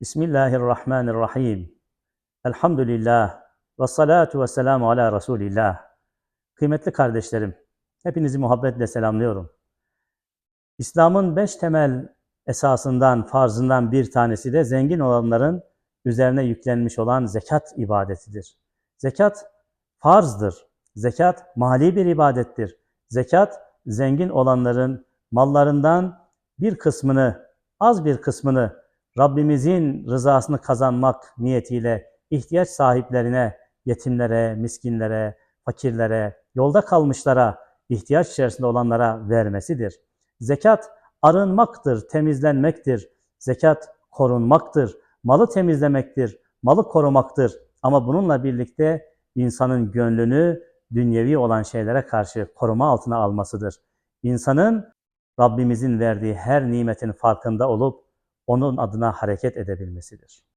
Bismillahirrahmanirrahim. Elhamdülillah. Ve salatu ve selamu ala Resulillah. Kıymetli kardeşlerim, hepinizi muhabbetle selamlıyorum. İslam'ın beş temel esasından, farzından bir tanesi de zengin olanların üzerine yüklenmiş olan zekat ibadetidir. Zekat farzdır. Zekat mali bir ibadettir. Zekat zengin olanların mallarından bir kısmını, az bir kısmını Rabbimizin rızasını kazanmak niyetiyle ihtiyaç sahiplerine, yetimlere, miskinlere, fakirlere, yolda kalmışlara, ihtiyaç içerisinde olanlara vermesidir. Zekat arınmaktır, temizlenmektir. Zekat korunmaktır, malı temizlemektir, malı korumaktır. Ama bununla birlikte insanın gönlünü dünyevi olan şeylere karşı koruma altına almasıdır. İnsanın Rabbimizin verdiği her nimetin farkında olup onun adına hareket edebilmesidir.